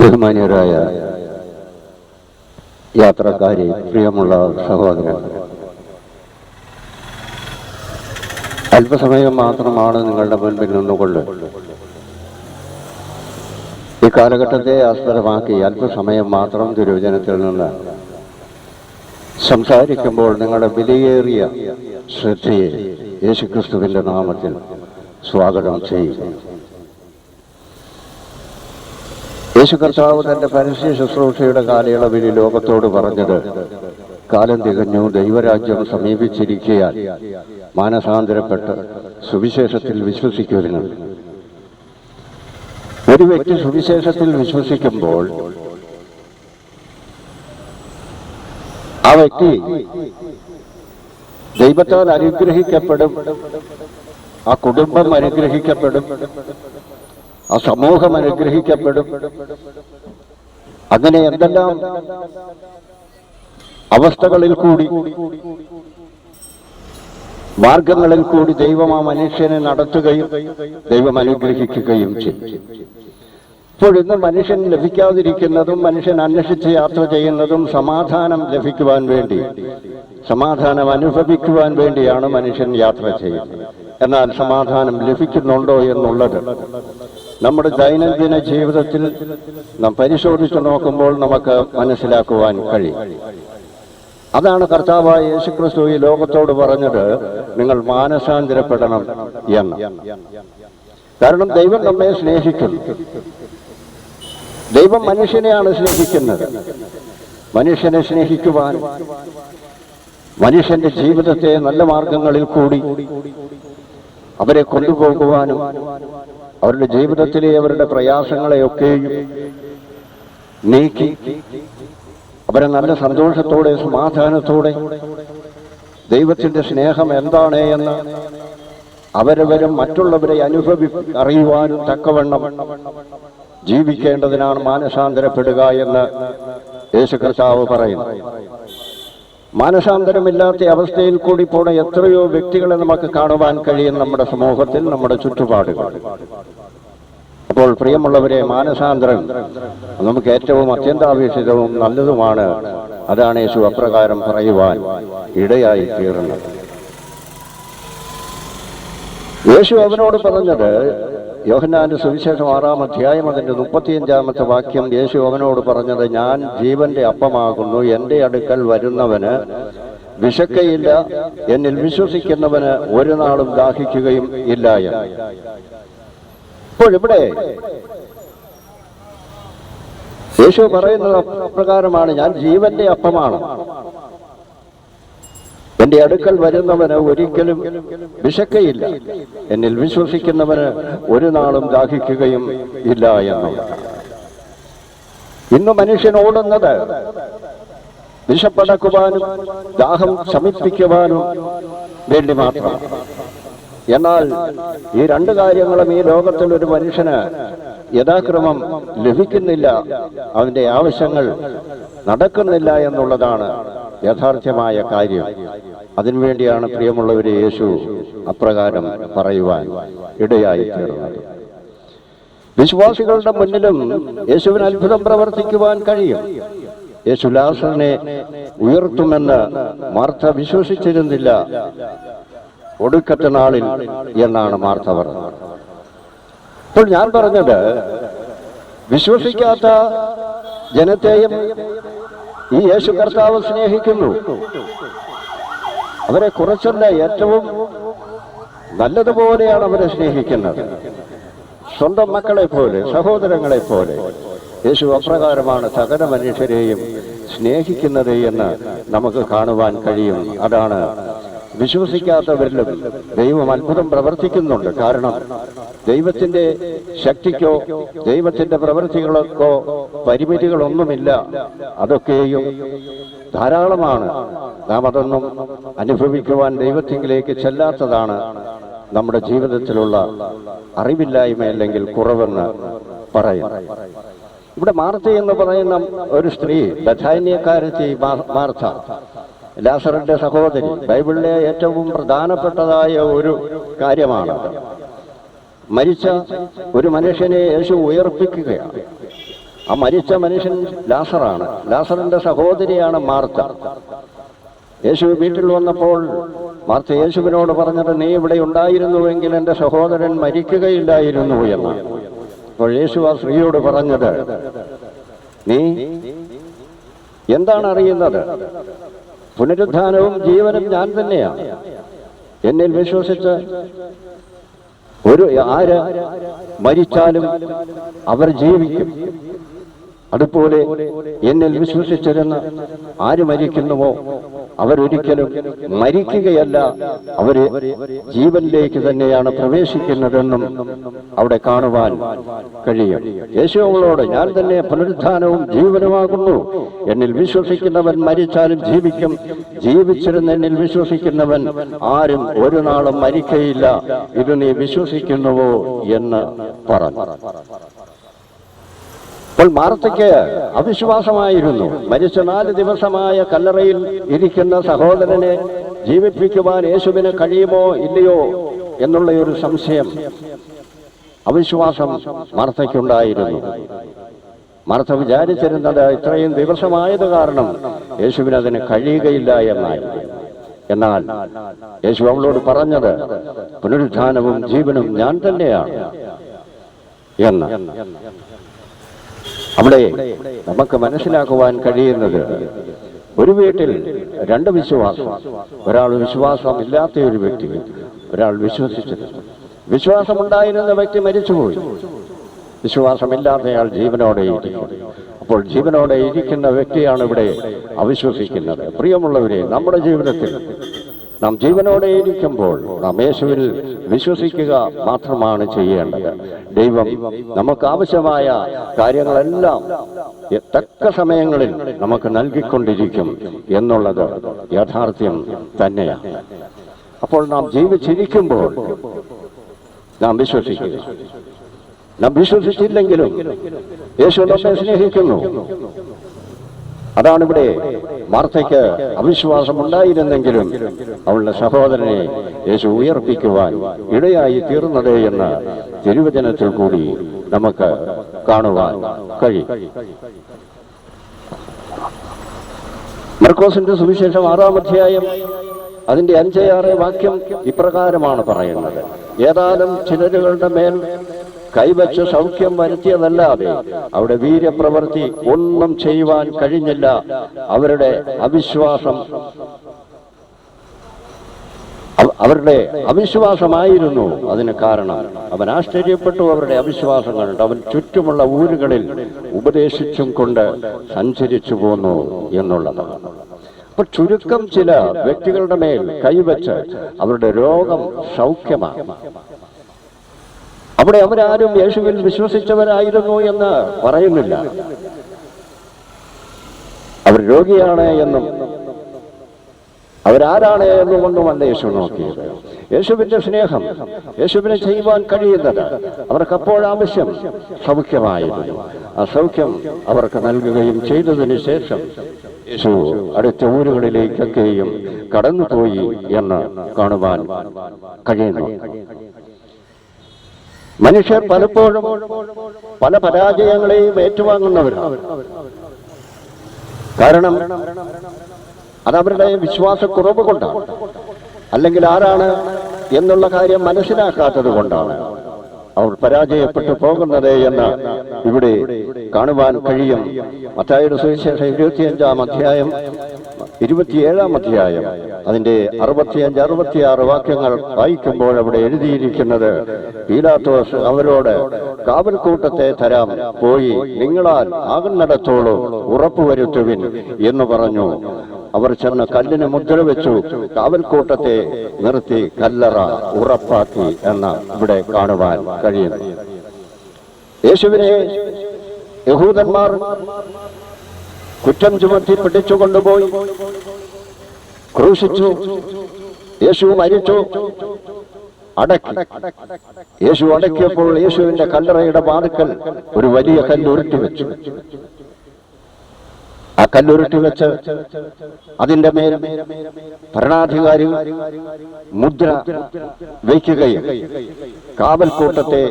ബഹുമാന്യരായ യാത്രക്കാരെ പ്രിയമുള്ള സഹോദരൻ. അല്പസമയം മാത്രമാണ് നിങ്ങളുടെ മുൻപിൽ നിന്നുകൊണ്ട് ഈ കാലഘട്ടത്തെ ആസ്പദമാക്കി അല്പസമയം മാത്രം തിരുവചനത്തിൽ നിന്ന് സംസാരിക്കുമ്പോൾ നിങ്ങളുടെ വിലയേറിയ ശ്രദ്ധയെ യേശുക്രിസ്തുവിന്റെ നാമത്തിൽ സ്വാഗതം ചെയ്യുന്നു. യേശു കർത്താവ് തന്റെ പരസ്യ ശുശ്രൂഷയുടെ കാലയളവിൽ ലോകത്തോട് പറഞ്ഞത് കാലം തികഞ്ഞു ദൈവരാജ്യം സമീപിച്ചിരിക്കയാൽ മാനസാന്തരപ്പെട്ട് സുവിശേഷത്തിൽ വിശ്വസിക്കുന്നു ഒരു വ്യക്തി സുവിശേഷത്തിൽ വിശ്വസിക്കുമ്പോൾ ആ വ്യക്തി ദൈവത്താൽ അനുഗ്രഹിക്കപ്പെടും ആ കുടുംബം അനുഗ്രഹിക്കപ്പെടും ആ സമൂഹം അനുഗ്രഹിക്കപ്പെടും. അങ്ങനെ എന്തെല്ലാം അവസ്ഥകളിൽ കൂടി മാർഗങ്ങളിൽ കൂടി ദൈവം ആ മനുഷ്യനെ നടത്തുകയും ദൈവം അനുഗ്രഹിക്കുകയും ചെയ്യും. ഇപ്പോൾ ഇന്ന് മനുഷ്യൻ ലഭിക്കാതിരിക്കുന്നതും മനുഷ്യൻ അന്വേഷിച്ച് യാത്ര ചെയ്യുന്നതും സമാധാനം ലഭിക്കുവാൻ വേണ്ടി സമാധാനം അനുഭവിക്കുവാൻ വേണ്ടിയാണ് മനുഷ്യൻ യാത്ര ചെയ്യുന്നത്. എന്നാൽ സമാധാനം ലഭിക്കുന്നുണ്ടോ എന്നുള്ളത് നമ്മുടെ ദൈനംദിന ജീവിതത്തിൽ നാം പരിശോധിച്ചു നോക്കുമ്പോൾ നമുക്ക് മനസ്സിലാക്കുവാൻ കഴിയും. അതാണ് കർത്താവായ യേശുക്രിസ്തു ഈ ലോകത്തോട് പറഞ്ഞത് നിങ്ങൾ മാനസാന്തരപ്പെടണം എന്ന്. കാരണം ദൈവം നമ്മെ സ്നേഹിക്കുന്നു. ദൈവം മനുഷ്യനെയാണ് സ്നേഹിക്കുന്നത്. മനുഷ്യനെ സ്നേഹിക്കുവാൻ മനുഷ്യന്റെ ജീവിതത്തെ നല്ല മാർഗങ്ങളിൽ കൂടി അവരെ കൊണ്ടുപോകുവാനും അവരുടെ ജീവിതത്തിലെ അവരുടെ പ്രയാസങ്ങളെയൊക്കെയും നീക്കി. അവരെ നല്ല സന്തോഷത്തോടെ സമാധാനത്തോടെ ദൈവത്തിന്റെ സ്നേഹം എന്താണ് എന്ന് അവരവരും മറ്റുള്ളവരെ അനുഭവി അറിയുവാനും തക്കവണ്ണം ജീവിക്കേണ്ടതിനാണ് മാനസാന്തരപ്പെടുക എന്ന് യേശു കർത്താവ് പറയുന്നു. മാനസാന്തരമില്ലാത്ത അവസ്ഥയിൽ കൂടി പോണ എത്രയോ വ്യക്തികളെ നമുക്ക് കാണുവാൻ കഴിയും നമ്മുടെ സമൂഹത്തിൽ നമ്മുടെ ചുറ്റുപാടുകൾ. അപ്പോൾ പ്രിയമുള്ളവരെ മാനസാന്തരം നമുക്ക് ഏറ്റവും അത്യന്താപേക്ഷിതവും നല്ലതുമാണ്. അതാണ് യേശു അപ്രകാരം പറയുവാൻ ഇടയായി തീർന്നത്. യേശു അവനോട് പറഞ്ഞത് യോഹന്നാന്റെ സുവിശേഷം ആറാം അധ്യായം അതിന്റെ മുപ്പത്തിയഞ്ചാമത്തെ വാക്യം യേശു അവനോട് പറഞ്ഞത് ഞാൻ ജീവന്റെ അപ്പമാകുന്നു എന്റെ അടുക്കൽ വരുന്നവന് വിശക്കയില്ല എന്നിൽ വിശ്വസിക്കുന്നവന് ഒരു നാളും ദാഹിക്കുകയും ഇല്ല എന്ന്. ഇപ്പോൾ ഇവിടെ യേശു പറയുന്നത് അപ്രകാരമാണ് ഞാൻ ജീവന്റെ അപ്പമാണ്. എന്റെ അടുക്കൽ വരുന്നവന് ഒരിക്കലും വിശക്കയില്ല. എന്നിൽ വിശ്വസിക്കുന്നവന് ഒരു നാളും ദാഹിക്കുകയും ഇല്ല എന്ന്. ഇന്ന് മനുഷ്യൻ ഓടുന്നത് വിശപ്പടക്കുവാനും ദാഹം ശമിപ്പിക്കുവാനും വേണ്ടി മാത്രം. എന്നാൽ ഈ രണ്ട് കാര്യങ്ങളും ഈ ലോകത്തിൽ ഒരു മനുഷ്യന് യഥാക്രമം ലഭിക്കുന്നില്ല. അവന്റെ ആവശ്യങ്ങൾ നടക്കുന്നില്ല എന്നുള്ളതാണ് യഥാർത്ഥമായ കാര്യം. അതിനുവേണ്ടിയാണ് പ്രിയമുള്ളവരെ യേശു അപ്രകാരം പറയുവാൻ ഇടയായി തീർന്നത് വിശ്വാസികളുടെ മുന്നിലും യേശുവിന് അത്ഭുതം പ്രവർത്തിക്കുവാൻ കഴിയും. യേശു ലാസറിനെ ഉയർത്തുമെന്ന് മാർത്ത വിശ്വസിച്ചിരുന്നില്ല. ഒടുക്കത്തെ നാളിൽ എന്നാണ് മാർത്ത പറഞ്ഞത്. അപ്പോൾ ഞാൻ പറഞ്ഞത് വിശ്വസിക്കാത്ത ജനത്തെയും ഈ യേശു കർത്താവ് സ്നേഹിക്കുന്നു. അവരെ കുറച്ചല്ല ഏറ്റവും നല്ലതുപോലെയാണ് അവരെ സ്നേഹിക്കുന്നത്. സ്വന്തം മക്കളെ പോലെ സഹോദരങ്ങളെ പോലെ യേശു അപ്രകാരമാണ് സകല മനുഷ്യരെയും സ്നേഹിക്കുന്നത് എന്ന് നമുക്ക് കാണുവാൻ കഴിയും. അതാണ് വിശ്വസിക്കാത്തവരിലും ദൈവം അത്ഭുതം പ്രവർത്തിക്കുന്നുണ്ട്. കാരണം ദൈവത്തിന്റെ ശക്തിക്കോ ദൈവത്തിന്റെ പ്രവൃത്തികൾക്കോ പരിമിതികളൊന്നുമില്ല. അതൊക്കെയും ധാരാളമാണ്. നാം അതൊന്നും അനുഭവിക്കുവാൻ ദൈവത്തിങ്കിലേക്ക് ചെല്ലാത്തതാണ് നമ്മുടെ ജീവിതത്തിലുള്ള അറിവില്ലായ്മ അല്ലെങ്കിൽ കുറവെന്ന് പറയും. ഇവിടെ മാർത്ത എന്ന് പറയുന്ന ഒരു സ്ത്രീ ബഥാന്യക്കാരത്തി മാർത്ത. ലാസറിന്റെ സഹോദരി. ബൈബിളിലെ ഏറ്റവും പ്രധാനപ്പെട്ടതായ ഒരു കാര്യമാണ് മരിച്ച ഒരു മനുഷ്യനെ യേശു ഉയർപ്പിക്കുകയാണ്. ആ മരിച്ച മനുഷ്യൻ ലാസറാണ്. ലാസറിന്റെ സഹോദരിയാണ് മാർത്ത. യേശു വീട്ടിൽ വന്നപ്പോൾ മാർത്ത യേശുവിനോട് പറഞ്ഞത് നീ ഇവിടെ ഉണ്ടായിരുന്നുവെങ്കിൽ എന്റെ സഹോദരൻ മരിക്കുകയില്ലായിരുന്നു എന്ന്. അപ്പോൾ യേശു ആ സ്ത്രീയോട് പറഞ്ഞത് നീ എന്താണ് അറിയുന്നത്? പുനരുദ്ധാനവും ജീവനും ഞാൻ തന്നെയാണ് എന്നിൽ വിശ്വസിച്ച് ഒരു ആര് മരിച്ചാലും അവർ ജീവിക്കും. അതുപോലെ എന്നിൽ വിശ്വസിച്ചിരുന്ന ആര് മരിക്കുന്നുവോ അവരൊരിക്കലും മരിക്കുകയല്ല. അവർ ജീവനിലേക്ക് തന്നെയാണ് പ്രവേശിക്കുന്നതെന്നും അവിടെ കാണുവാൻ കഴിയും. യേശു അവളോട് ഞാൻ തന്നെ പുനരുദ്ധാനവും ജീവനുമാകുന്നു എന്നിൽ വിശ്വസിക്കുന്നവൻ മരിച്ചാലും ജീവിക്കും. ജീവിച്ചിരുന്ന എന്നിൽ വിശ്വസിക്കുന്നവൻ ആരും ഒരു നാളും മരിക്കയില്ല. ഇത് നീ വിശ്വസിക്കുന്നുവോ? എന്ന് പറഞ്ഞു. അപ്പോൾ മാർത്തയ്ക്ക് അവിശ്വാസമായിരുന്നു. മരിച്ച നാല് ദിവസമായ കല്ലറയിൽ ഇരിക്കുന്ന സഹോദരനെ ജീവിപ്പിക്കുവാൻ യേശുവിന് കഴിയുമോ ഇല്ലയോ എന്നുള്ള ഒരു സംശയം അവിശ്വാസം മാർത്തയ്ക്കുണ്ടായിരുന്നു. മാർത്ത വിചാരിച്ചിരുന്നത് ഇത്രയും ദിവസമായത് കാരണം യേശുവിന് അതിന് കഴിയുകയില്ല എന്നായി. എന്നാൽ യേശു അവളോട് പറഞ്ഞത് പുനരുദ്ധാനവും ജീവനും ഞാൻ തന്നെയാണ് എന്ന്. അവിടെ നമുക്ക് മനസ്സിലാക്കുവാൻ കഴിയുന്നത് ഒരു വീട്ടിൽ രണ്ട് വിശ്വാസം. ഒരാൾ വിശ്വാസം ഇല്ലാത്ത ഒരു വ്യക്തി ഒരാൾ വിശ്വസിച്ചത്. വിശ്വാസമുണ്ടായിരുന്ന വ്യക്തി മരിച്ചുപോയി. വിശ്വാസമില്ലാത്തയാൾ ജീവനോടെ ഇരിക്കും അപ്പോൾ ജീവനോടെ ഇരിക്കുന്ന വ്യക്തിയാണ് ഇവിടെ അവിശ്വസിക്കുന്നത്. പ്രിയമുള്ളവരെ നമ്മുടെ ജീവിതത്തിൽ നാം ജീവനോടെ ഇരിക്കുമ്പോൾ നാം യേശുവിൽ വിശ്വസിക്കുക മാത്രമാണ് ചെയ്യേണ്ടത്. ദൈവം നമുക്ക് ആവശ്യമായ കാര്യങ്ങളെല്ലാം തക്ക സമയങ്ങളിൽ നമുക്ക് നൽകിക്കൊണ്ടിരിക്കും എന്നുള്ളത് യാഥാർത്ഥ്യം തന്നെയാണ്. അപ്പോൾ നാം ജീവിച്ചിരിക്കുമ്പോൾ നാം വിശ്വസിക്കുക. നാം വിശ്വസിച്ചില്ലെങ്കിലും യേശു നമ്മെ സ്നേഹിക്കുന്നു. അതാണ് ഇവിടെ വാർത്തയ്ക്ക് അവിശ്വാസം ഉണ്ടായിരുന്നെങ്കിലും അവളുടെ സഹോദരനെ യേശു ഉയർപ്പിക്കുവാൻ ഇടയായി തീർന്നത് എന്ന് തിരുവചനത്തിൽ കൂടി നമുക്ക് കാണുവാൻ കഴിയും. മർക്കോസിന്റെ സുവിശേഷം ആറാം അധ്യായം അതിന്റെ അഞ്ചാറ് വാക്യം ഇപ്രകാരമാണ് പറയുന്നത്. ഏതാനും ചിലരുകളുടെ മേൽ കൈവച്ച് സൗഖ്യം വരുത്തിയതല്ലാതെ അവിടെ വീര്യപ്രവൃത്തി ഒന്നും ചെയ്യുവാൻ കഴിഞ്ഞില്ല. അവരുടെ അവിശ്വാസം അവരുടെ അവിശ്വാസമായിരുന്നു അതിന് കാരണം. അവൻ ആശ്ചര്യപ്പെട്ടു അവരുടെ അവിശ്വാസം കണ്ടിട്ട്. അവൻ ചുറ്റുമുള്ള ഊരുകളിൽ ഉപദേശിച്ചും കൊണ്ട് സഞ്ചരിച്ചു പോന്നു എന്നുള്ളതാണ് അപ്പൊ ചുരുക്കം ചില വ്യക്തികളുടെ മേൽ കൈവച്ച് അവരുടെ രോഗം സൗഖ്യമാണ് അവിടെ അവരാരും യേശുവിൽ വിശ്വസിച്ചവരായിരുന്നു എന്ന് പറയുന്നില്ല. അവർ രോഗിയാണ് എന്നും അവരാരാണ് എന്നുകൊണ്ടുമല്ല യേശു നോക്കിയത്. യേശുവിന്റെ സ്നേഹം യേശുവിനെ ചെയ്യുവാൻ കഴിയുന്നത് അവർക്ക് അപ്പോഴാവശ്യം സൗഖ്യമായിരുന്നു. ആ സൗഖ്യം അവർക്ക് നൽകുകയും ചെയ്തതിന് ശേഷം യേശു അടുത്ത ഊരുകളിലേക്കൊക്കെയും കടന്നുപോയി എന്ന് കാണുവാൻ കഴിയുന്നു. മനുഷ്യർ പലപ്പോഴും പല പരാജയങ്ങളെയും ഏറ്റുവാങ്ങുന്നവരാണ് കാരണം അതവരുടെ വിശ്വാസക്കുറവ് കൊണ്ടാണ്. അല്ലെങ്കിൽ ആരാണ് എന്നുള്ള കാര്യം മനസ്സിലാക്കാത്തത് കൊണ്ടാണ് അവർ പരാജയപ്പെട്ടു പോകുന്നത് എന്ന് ഇവിടെ കാണുവാൻ കഴിയും. മത്തായുടെ സുവിശേഷം ഇരുപത്തിയഞ്ചാം അധ്യായം ഇരുപത്തിയേഴാം അധ്യായം. അതിന്റെ അറുപത്തിയഞ്ച് അറുപത്തിയാറ് വാക്യങ്ങൾ വായിക്കുമ്പോൾ അവിടെ എഴുതിയിരിക്കുന്നത് പീലാത്തോസ് അവരോട് കാവൽക്കൂട്ടത്തെ തരാം പോയി നിങ്ങളാൽ ആകുന്നിടത്തോളം ഉറപ്പുവരുത്തുവിൻ എന്ന് പറഞ്ഞു. അവർ ചെന്ന് കല്ലിന് മുദ്ര വെച്ചു കാവൽക്കൂട്ടത്തെ നിർത്തി കല്ലറ ഉറപ്പാക്കി എന്ന് ഇവിടെ കാണുവാൻ കഴിയുന്നു യേശുവിനെ യഹൂദന്മാർ കുറ്റം ചുമത്തി പിടിച്ചു കൊണ്ടുപോയി ക്രൂശിച്ചു. യേശു മരിച്ചു. അടക്കി. യേശു അടക്കിയപ്പോൾ യേശുവിന്റെ കല്ലറയുടെ പാടുക്കൽ ഒരു വലിയ കല്ലുരുട്ടി വെച്ചു. ആ കല്ലുരുട്ടി വെച്ച് അതിന്റെ മേൽ ഭരണാധികാരി മുദ്ര വയ്ക്കുകയും കാവൽക്കൂട്ടത്തെ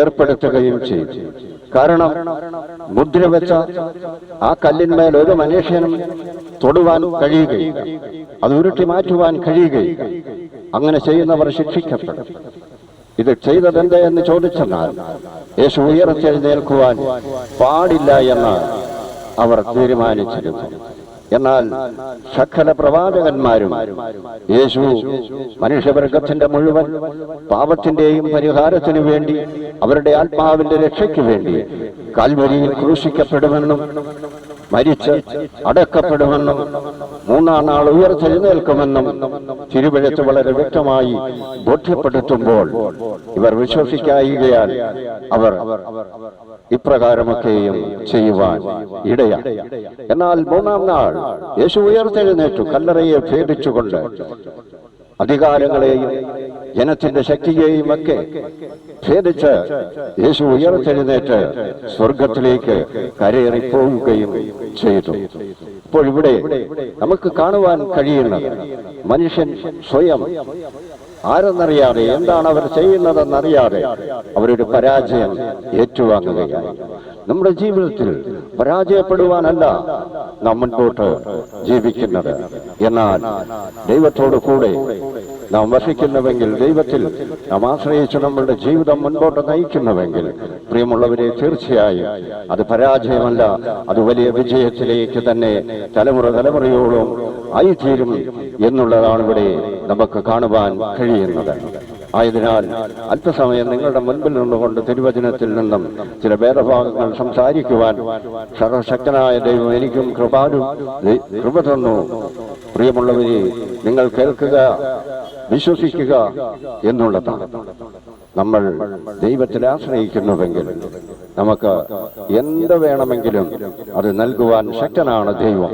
ഏർപ്പെടുത്തുകയും ചെയ്തു. കാരണം മുദ്ര വെച്ച ആ കല്ലിന്മേൽ ഒരു മനുഷ്യനും തൊടുവാൻ കഴിയുകയില്ല. അത് ഉരുട്ടി മാറ്റുവാൻ കഴിയുകയില്ല. അങ്ങനെ ചെയ്യുന്നവർ ശിക്ഷിക്കപ്പെടും. ഇത് ചെയ്തതെന്ത് എന്ന് ചോദിച്ചെന്നാൽ യേശു ഉയർത്തെഴുന്നേൽക്കുവാൻ പാടില്ല എന്ന് അവർ തീരുമാനിച്ചിരുന്നു. എന്നാൽ സകല പ്രവാചകന്മാരും യേശു മനുഷ്യവർഗത്തിന്റെ മുഴുവൻ പാപത്തിന്റെയും പരിഹാരത്തിനു വേണ്ടി അവരുടെ ആത്മാവിന്റെ രക്ഷയ്ക്ക് വേണ്ടി കാൽവരിയിൽ ക്രൂശിക്കപ്പെടുമെന്നും മരിച്ച് അടക്കപ്പെടുമെന്നും മൂന്നാം നാൾ ഉയർത്തെഴുന്നേൽക്കുമെന്നും തിരുവഴുത്ത് വളരെ വ്യക്തമായി ബോധ്യപ്പെടുത്തുമ്പോൾ ഇവർ വിശ്വസിക്കായികയാൽ അവർ ഇപ്രകാരമൊക്കെയും ചെയ്യുവാൻ ഇടയാ എന്നാൽ മൂന്നാം നാൾ യേശു ഉയർത്തെഴുന്നേറ്റു കല്ലറയെ ഭേദിച്ചുകൊണ്ട് അധികാരങ്ങളെയും ജനത്തിന്റെ ശക്തിയെയും ഒക്കെ ഭേദിച്ച് യേശു ഉയർത്തെഴുന്നേറ്റ് സ്വർഗത്തിലേക്ക് കരയേറി പോവുകയും ചെയ്തു. ഇപ്പോൾ ഇവിടെ നമുക്ക് കാണുവാൻ കഴിയുന്നത് മനുഷ്യൻ സ്വയം ആരെന്നറിയാതെ എന്താണ് അവർ ചെയ്യുന്നതെന്നറിയാതെ അവരുടെ പരാജയം ഏറ്റുവാങ്ങുകയാണ്. നമ്മുടെ ജീവിതത്തിൽ പരാജയപ്പെടുവാനല്ല നാം മുൻപോട്ട് ജീവിക്കുന്നത്. എന്നാൽ ദൈവത്തോടു കൂടെ നാം വസിക്കുന്നുവെങ്കിൽ ദൈവത്തിൽ നാം ആശ്രയിച്ച് നമ്മളുടെ ജീവിതം മുൻപോട്ട് നയിക്കുന്നുവെങ്കിൽ പ്രിയമുള്ളവരെ തീർച്ചയായും അത് പരാജയമല്ല അത് വലിയ വിജയത്തിലേക്ക് തന്നെ തലമുറ തലമുറയോളം ആയിത്തീരും എന്നുള്ളതാണ് ഇവിടെ നമുക്ക് കാണുവാൻ കഴിയുന്നത്. ആയതിനാൽ അല്പസമയം നിങ്ങളുടെ മുൻപിൽ നിന്നുകൊണ്ട് തിരുവചനത്തിൽ നിന്നും ചില ഭേദഭാഗങ്ങൾ സംസാരിക്കുവാൻ സർവശക്തനായ ദൈവം എനിക്കും കൃപാലും കൃപ തന്നു. പ്രിയമുള്ളവരെ നിങ്ങൾ കേൾക്കുക വിശ്വസിക്കുക എന്നുള്ളതാണ്. നമ്മൾ ദൈവത്തിൽ ആശ്രയിക്കുന്നുവെങ്കിൽ നമുക്ക് എന്ത് വേണമെങ്കിലും അത് നൽകുവാൻ ശക്തനാണ് ദൈവം.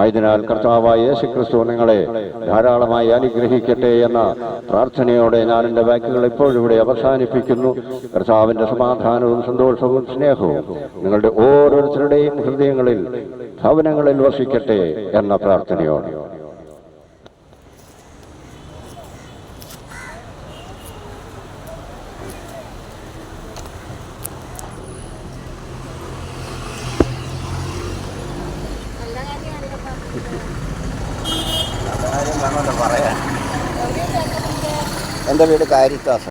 ആയതിനാൽ കർത്താവായ യേശു ക്രിസ്തു നിങ്ങളെ ധാരാളമായി അനുഗ്രഹിക്കട്ടെ എന്ന പ്രാർത്ഥനയോടെ ഞാൻ എന്റെ വാക്കുകൾ ഇവിടെ അവസാനിപ്പിക്കുന്നു. കർത്താവിന്റെ സമാധാനവും സന്തോഷവും സ്നേഹവും നിങ്ങളുടെ ഓരോരുത്തരുടെയും ഹൃദയങ്ങളിൽ ഭവനങ്ങളിൽ വസിക്കട്ടെ എന്ന പ്രാർത്ഥനയോടെ. cair em. Então.